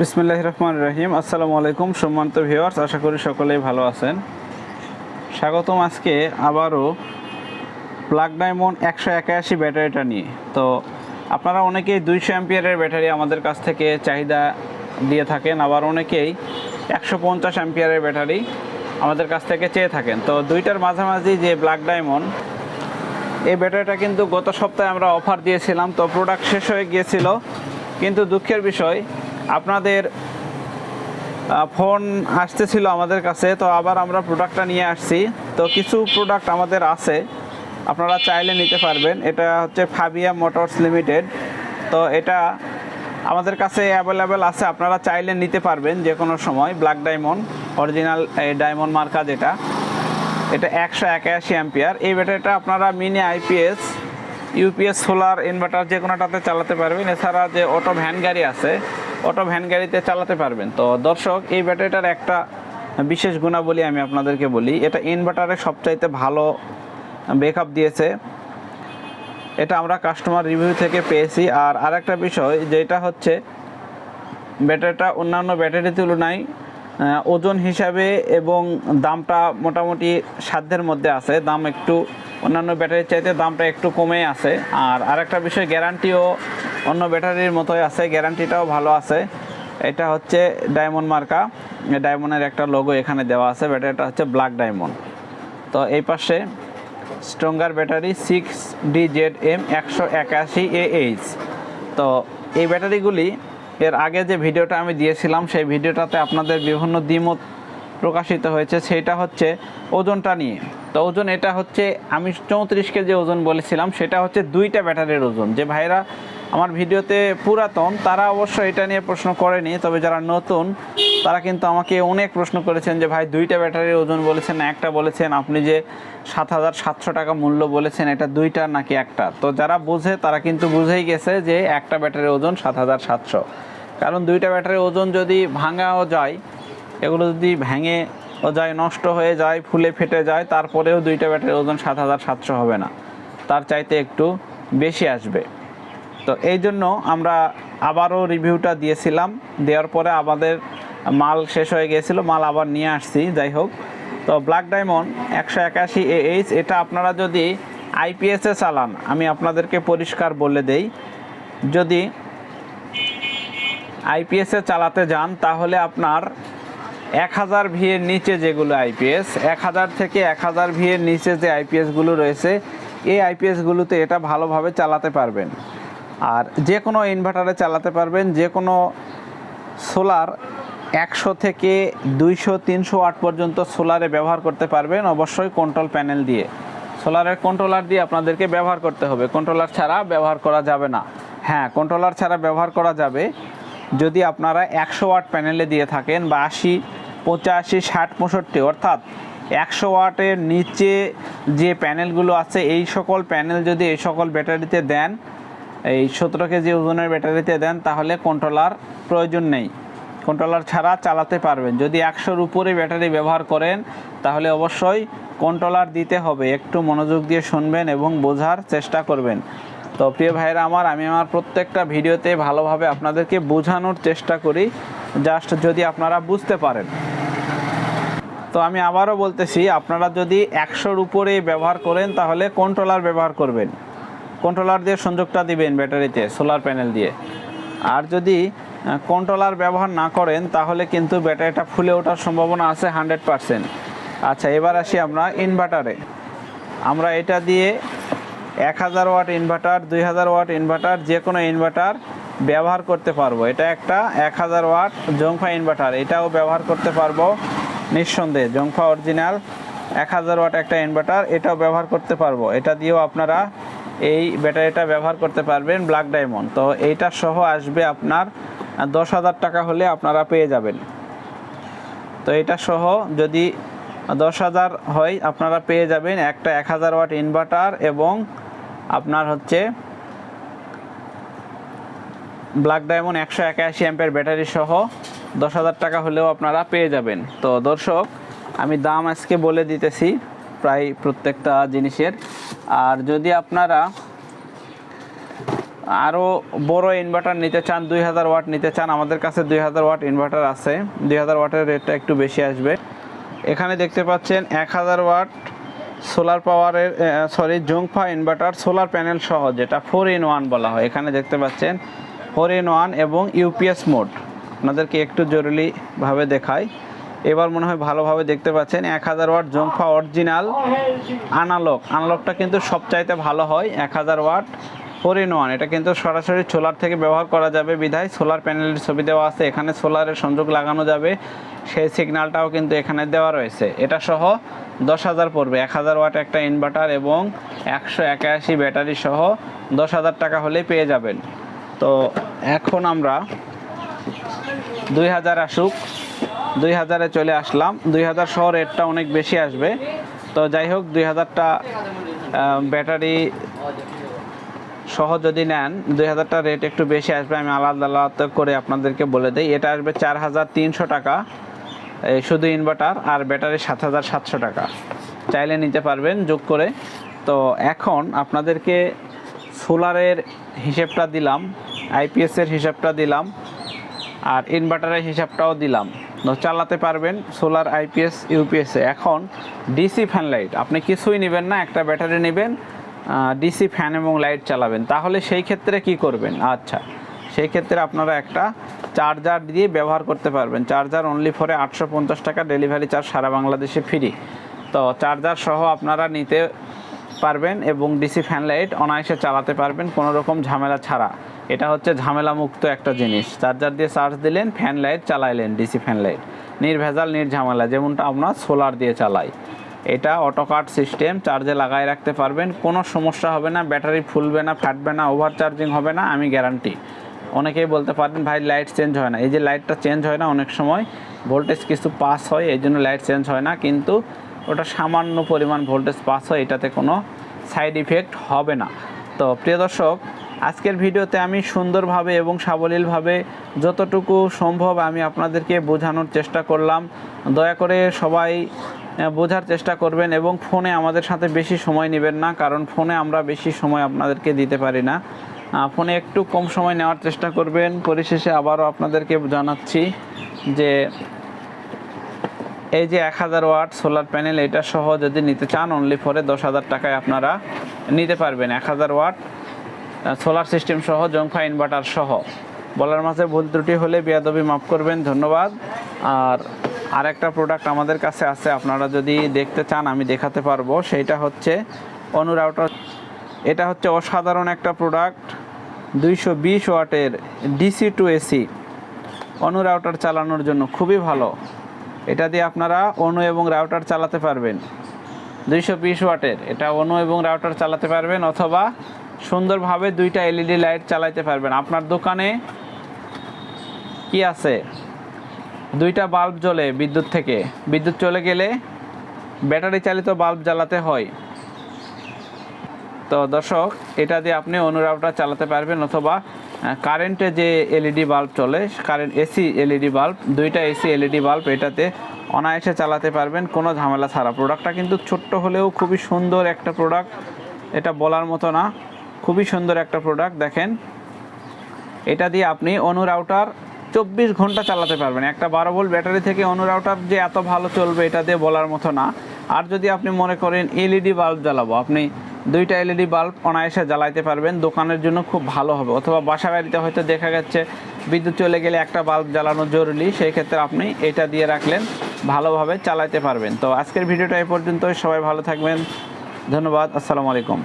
বিসমিল্লাহ রহমান রহিম। আসসালামু আলাইকুম, সম্মানিত ভিউয়ার্স, আশা করি সকলেই ভালো আছেন। স্বাগতম আজকে আবারও প্লাগ ডায়মন্ড একশো একাশি ব্যাটারিটা নিয়ে। তো আপনারা অনেকেই দুইশো অ্যাম্পিয়ারের ব্যাটারি আমাদের কাছ থেকে চাহিদা দিয়ে থাকেন, আবার অনেকেই একশো পঞ্চাশ অ্যাম্পিয়ারের ব্যাটারি আমাদের কাছ থেকে চেয়ে থাকেন। তো দুইটার মাঝামাঝি যে ব্ল্যাক ডায়মন্ড এই ব্যাটারিটা কিন্তু গত সপ্তাহে আমরা অফার দিয়েছিলাম, তো প্রোডাক্ট শেষ হয়ে গিয়েছিল। কিন্তু দুঃখের বিষয় আপনাদের ফোন আসতেছিল আমাদের কাছে, তো আবার আমরা প্রোডাক্টটা নিয়ে আসছি। তো কিছু প্রোডাক্ট আমাদের আছে, আপনারা চাইলে নিতে পারবেন। এটা হচ্ছে ফাবিয়া মোটরস লিমিটেড তো এটা আমাদের কাছে অ্যাভেলেবেল আছে, আপনারা চাইলে নিতে পারবেন যে কোনো সময়। ব্ল্যাক ডায়মন্ড অরিজিনাল ডায়মন্ড মার্কা যেটা। এটা একশো একাশি অ্যাম্পিয়ার এই ব্যাটারিটা আপনারা mini IPS UPS solar inverter যে কোনোটাতে চালাতে পারবেন। এছাড়া যে অটো ভ্যান গাড়ি আছে অটো ভ্যান গাড়িতে চালাতে পারবেন। তো দর্শক, এই ব্যাটারিটার একটা বিশেষ গুণাবলী আমি আপনাদেরকে বলি। এটা ইনভার্টারের সবচাইতে ভালো ব্যাকআপ দিয়েছে। এটা আমরা কাস্টমার রিভিউ থেকে পেয়েছি। আর আরেকটা বিষয়, যেটা হচ্ছে, ব্যাটারিটা অন্যান্য ব্যাটারির তুলনায় ওজন হিসাবে এবং দামটা মোটামুটি সাধ্যের মধ্যে আছে। দাম একটু অন্যান্য ব্যাটারির চাইতে দামটা একটু কমে আছে। আর আরেকটা বিষয় গ্যারান্টিও অন্য ব্যাটারির মতোই আছে, গ্যারান্টিটাও ভালো আছে। এটা হচ্ছে ডায়মন্ড মার্কা। ডায়মন্ডের একটা লোগো এখানে দেওয়া আছে, ব্যাটারিটা হচ্ছে ব্ল্যাক ডায়মন্ড। তো এই পাশে stronger battery six D Z M একশো একাশি এইচ তো এই ব্যাটারিগুলি, এর আগে যে ভিডিওটা আমি দিয়েছিলাম, সেই ভিডিওটাতে আপনাদের বিভিন্ন দ্বিমত প্রকাশিত হয়েছে। সেটা হচ্ছে ওজনটা নিয়ে। তো ওজন এটা হচ্ছে, আমি চৌত্রিশ কেজি ওজন বলেছিলাম, সেটা হচ্ছে দুইটা ব্যাটারির ওজন। যে ভাইরা আমার ভিডিওতে পুরাতন, তারা অবশ্য এটা নিয়ে প্রশ্ন করেনি, তবে যারা নতুন, তারা কিন্তু আমাকে অনেক প্রশ্ন করেছেন যে, ভাই, দুইটা ব্যাটারির ওজন বলেছেন, একটা বলেছেন, আপনি যে সাত হাজার সাতশো টাকা মূল্য বলেছেন, এটা দুইটা নাকি একটা? তো যারা বোঝে, তারা কিন্তু বুঝেই গেছে যে, একটা ব্যাটারির ওজন সাত হাজার সাতশো। কারণ দুইটা ব্যাটারির ওজন যদি ভাঙাও যায়, এগুলো যদি ভেঙে ও যায়, নষ্ট হয়ে যায়, ফুলে ফেটে যায়, তারপরেও দুইটা ব্যাটারির ওজন সাত হাজার সাতশো হবে না। তার চাইতে একটু বেশি আসবে। তো এই জন্য আমরা আবারও রিভিউটা দিয়েছিলাম। দেওয়ার পরে আমাদের মাল শেষ হয়ে গিয়েছিল, মাল আবার নিয়ে আসছি, যাই হোক। তো ব্ল্যাক ডায়মন্ড একশো একাশি এইচ এটা আপনারা যদি আইপিএসে চালান, আমি আপনাদেরকে পরিষ্কার বলে দেই, যদি আইপিএসে চালাতে যান, তাহলে আপনার এক হাজার ভিয়ের নিচে যেগুলো আইপিএস এক হাজার থেকে এক হাজার ভিয়ের নিচে যে আইপিএসগুলো রয়েছে, এই আইপিএসগুলোতে এটা ভালোভাবে চালাতে পারবেন। আর যে কোনো ইনভার্টারে চালাতে পারবেন, যে কোনো সোলার একশো থেকে দুইশো, তিনশো ওয়াট পর্যন্ত সোলারে ব্যবহার করতে পারবেন, অবশ্যই কন্ট্রোল প্যানেল দিয়ে। সোলারের কন্ট্রোলার দিয়ে আপনাদেরকে ব্যবহার করতে হবে। কন্ট্রোলার ছাড়া ব্যবহার করা যাবে না। হ্যাঁ কন্ট্রোলার ছাড়া ব্যবহার করা যাবে। যদি আপনারা একশো ওয়াট প্যানেলে দিয়ে থাকেন বা আশি, পঁচাশি, ষাট, পঁয়ষট্টি, অর্থাৎ একশো ওয়াটের নিচে যে প্যানেলগুলো আছে, এই সকল প্যানেল যদি এই সকল ব্যাটারিতে দেন এই সতেরো কেজি ওজনের ব্যাটারিতে দেন, তাহলে কন্ট্রোলার প্রয়োজন নেই। কন্ট্রোলার ছাড়া চালাতে পারবেন। যদি একশোর উপরে ব্যাটারি ব্যবহার করেন, তাহলে অবশ্যই কন্ট্রোলার দিতে হবে। একটু মনোযোগ দিয়ে শুনবেন এবং বোঝার চেষ্টা করবেন। তো প্রিয় ভাইরা আমার, আমি আমার প্রত্যেকটা ভিডিওতে ভালোভাবে আপনাদেরকে বোঝানোর চেষ্টা করি। জাস্ট যদি আপনারা বুঝতে পারেন। তো আমি আবারও বলতেছি, আপনারা যদি একশোর উপরে ব্যবহার করেন, তাহলে কন্ট্রোলার ব্যবহার করবেন। কন্ট্রোলার দিয়ে সংযোগটা দিবেন ব্যাটারিতে সোলার প্যানেল দিয়ে। আর যদি কন্ট্রোলার ব্যবহার না করেন, তাহলে কিন্তু ব্যাটারিটা ফুলে ওঠার সম্ভাবনা আছে হান্ড্রেড পারসেন্ট আচ্ছা এবার আসি আমরা ইনভার্টারে আমরা এটা দিয়ে এক হাজার ওয়াট ইনভার্টার দুই হাজার ওয়াট ইনভার্টার যে কোনো ইনভার্টার ব্যবহার করতে পারব। এটা একটা এক হাজার ওয়াট জংফা ইনভার্টার এটাও ব্যবহার করতে পারব নিঃসন্দেহে। জংফা অরিজিনাল এক হাজার ওয়াট একটা ইনভার্টার এটাও ব্যবহার করতে পারব। এটা দিয়েও আপনারা এই ব্যাটারিটা ব্যবহার করতে পারবেন ব্ল্যাক ডায়মন্ড তো এইটা সহ আসবে আপনার দশ হাজার টাকা হলে আপনারা পেয়ে যাবেন। তো এটা সহ যদি দশ হাজার হয়, আপনারা পেয়ে যাবেন একটা এক হাজার ওয়াট ইনভার্টার এবং আপনার হচ্ছে ব্ল্যাক ডায়মন্ড একশো একাশি অ্যাম্পের ব্যাটারি সহ দশ হাজার টাকা হলেও আপনারা পেয়ে যাবেন। তো দর্শক, আমি দাম আজকে বলে দিতেছি। প্রায় প্রত্যেকটা জিনিসের। আর যদি আপনারা আরও বড় ইনভার্টার নিতে চান, দুই হাজার ওয়াট নিতে চান, আমাদের কাছে দুই হাজার ওয়াট ইনভার্টার আছে। দুই হাজার ওয়াটের রেটটা একটু বেশি আসবে। এখানে দেখতে পাচ্ছেন এক হাজার ওয়াট সোলার পাওয়ারের সরি জংফা ইনভার্টার সোলার প্যানেল সহ, যেটা ফোর ইন ওয়ান বলা হয়। এখানে দেখতে পাচ্ছেন ফোর ইন ওয়ান এবং ইউপিএস মোড আপনাদেরকে একটু জরুরিভাবে দেখাই। এবার মনে হয় ভালোভাবে দেখতে পাচ্ছেন এক হাজার ওয়াট জংফা অরিজিনাল আনালগ আনালগটা কিন্তু সবচাইতে ভালো হয় এক হাজার ওয়াট ফোর ইন ওয়ান এটা কিন্তু সরাসরি সোলার থেকে ব্যবহার করা যাবে বিধায় সোলার প্যানেলের ছবি দেওয়া আছে। এখানে সোলারের সংযোগ লাগানো যাবে। সেই সিগন্যালটাও কিন্তু এখানে দেওয়া রয়েছে। এটা সহ দশ হাজার পড়বে। এক হাজার ওয়াট একটা ইনভার্টার এবং একশো একাশি ব্যাটারি সহ দশ হাজার টাকা হলেই পেয়ে যাবেন। তো এখন আমরা দুই হাজার আসুক। দুই হাজারে চলে আসলাম। দুই হাজার সহ রেটটা অনেক বেশি আসবে। তো যাই হোক, দুই হাজারটা ব্যাটারি সহ যদি নেন, দুই হাজারটা রেট একটু বেশি আসবে। আমি আলাদা আলাদা করে আপনাদেরকে বলে দিই। এটা আসবে চার হাজার তিনশো টাকা। এই শুধু ইনভার্টার আর ব্যাটারি সাত হাজার সাতশো টাকা। চাইলে নিতে পারবেন যোগ করে। তো এখন আপনাদেরকে সোলারের হিসেবটা দিলাম, আইপিএসের হিসাবটা দিলাম, আর ইনভার্টারের হিসাবটাও দিলাম। চালাতে পারবেন সোলার আইপিএস ইউপিএসে এখন ডিসি ফ্যান লাইট আপনি কিছুই নেবেন না, একটা ব্যাটারি নেবেন ডিসি ফ্যান এবং লাইট চালাবেন। তাহলে সেই ক্ষেত্রে কি করবেন? আচ্ছা সেই ক্ষেত্রে আপনারা একটা চার্জার দিয়ে ব্যবহার করতে পারবেন। চার্জার অনলি ফরে আটশো পঞ্চাশ টাকা ডেলিভারি চার্জ সারা বাংলাদেশে ফ্রি তো চার্জার সহ আপনারা নিতে পারবেন এবং ডিসি ফ্যান লাইট অনায়াসে চালাতে পারবেন, কোনো রকম ঝামেলা ছাড়া। এটা হচ্ছে ঝামেলা মুক্ত একটা জিনিস। চার্জার দিয়ে চার্জ দিলেন ফ্যান লাইট চালাইলেন ডিসি ফ্যান লাইট নির্ভেজাল, নির্ঝামেলা, যেমনটা আমরা সোলার দিয়ে চালাই। এটা অটোকাট সিস্টেম চার্জে লাগাই রাখতে পারবেন, কোনো সমস্যা হবে না, ব্যাটারি ফুলবে না, ফাটবে না ওভার চার্জিং হবে না, আমি গ্যারান্টি অনেকেই বলতে পারেন, ভাই লাইট চেঞ্জ হয় না। এই যে লাইটটা চেঞ্জ হয় না অনেক সময় ভোল্টেজ কিছু পাস হয়, এই জন্য লাইট চেঞ্জ হয় না, কিন্তু ওটা সামান্য পরিমাণ ভোল্টেজ পাস হয়, এটাতে কোনো সাইড ইফেক্ট হবে না। তো প্রিয় দর্শক আজকের ভিডিওতে আমি সুন্দরভাবে এবং সাবলীলভাবে যতটুকু সম্ভব আমি আপনাদেরকে বোঝানোর চেষ্টা করলাম। দয়া করে সবাই বোঝার চেষ্টা করবেন এবং ফোনে আমাদের সাথে বেশি সময় নেবেন না, কারণ ফোনে আমরা বেশি সময় আপনাদেরকে দিতে পারি না। ফোনে একটু কম সময় নেওয়ার চেষ্টা করবেন। পরিশেষে আবারও আপনাদেরকে জানাচ্ছি যে এই যে এক হাজার ওয়াট সোলার প্যানেল, এটা সহ যদি নিতে চান অনলি ফরে দশ হাজার টাকায় আপনারা নিতে পারবেন। এক হাজার ওয়াট সোলার সিস্টেম সহ জংফা ইনভার্টার সহ। বলার মাঝে ভুল ত্রুটি হলে বেয়াদবি মাফ করবেন, ধন্যবাদ। আর আরেকটা প্রোডাক্ট আমাদের কাছে আছে, আপনারা যদি দেখতে চান, আমি দেখাতে পারব। সেইটা হচ্ছে অনু রাউটার এটা হচ্ছে অসাধারণ একটা প্রোডাক্ট দুইশো বিশ ওয়াটের DC to AC ONU router চালানোর জন্য খুবই ভালো। এটা দিয়ে আপনারা অনু এবং রাউটার চালাতে পারবেন। দুইশো বিশ ওয়াটের। এটা অনু এবং রাউটার চালাতে পারবেন, অথবা সুন্দরভাবে দুইটা এলইডি লাইট চালাতে পারবেন। আপনার দোকানে কি আছে? দুইটা বাল্ব জ্বলে বিদ্যুৎ থেকে। বিদ্যুৎ চলে গেলে ব্যাটারি চালিত বাল্ব জ্বালাতে হয়। তো দর্শক, এটা দিয়ে আপনি অনুরাউটার চালাতে পারবেন অথবা কারেন্টে যে এলইডি বাল্ব চলে কারেন্ট এসি এলইডি বাল্ব, দুইটা এসি এলইডি বাল্ব এটাতে অনায়াসে চালাতে পারবেন, কোনো ঝামেলা ছাড়া। প্রোডাক্টটা কিন্তু ছোট্ট হলেও খুবই সুন্দর একটা প্রোডাক্ট, এটা বলার মতো না। খুবই সুন্দর একটা প্রোডাক্ট দেখেন। এটা দিয়ে আপনি অনু রাউটার চব্বিশ ঘণ্টা চালাতে পারবেন। একটা বারো ভোল্ট ব্যাটারি থেকে অনু রাউটার যে এত ভালো চলবে, এটা দিয়ে বলার মতো না। আর যদি আপনি মনে করেন এলইডি বাল্ব জ্বালাবো, আপনি দুইটা এলইডি বাল্ব অনায়াসে জ্বালাইতে পারবেন, দোকানের জন্য খুব ভালো হবে। অথবা বাসা বাড়িতে হয়তো দেখা যাচ্ছে বিদ্যুৎ চলে গেলে একটা বাল্ব জ্বালানো জরুরি, সেই ক্ষেত্রে আপনি এটা দিয়ে রাখলেন, ভালোভাবে চালাইতে পারবেন। তো আজকের ভিডিওটা এই পর্যন্তই, সবাই ভালো থাকবেন। ধন্যবাদ, আসসালামু আলাইকুম।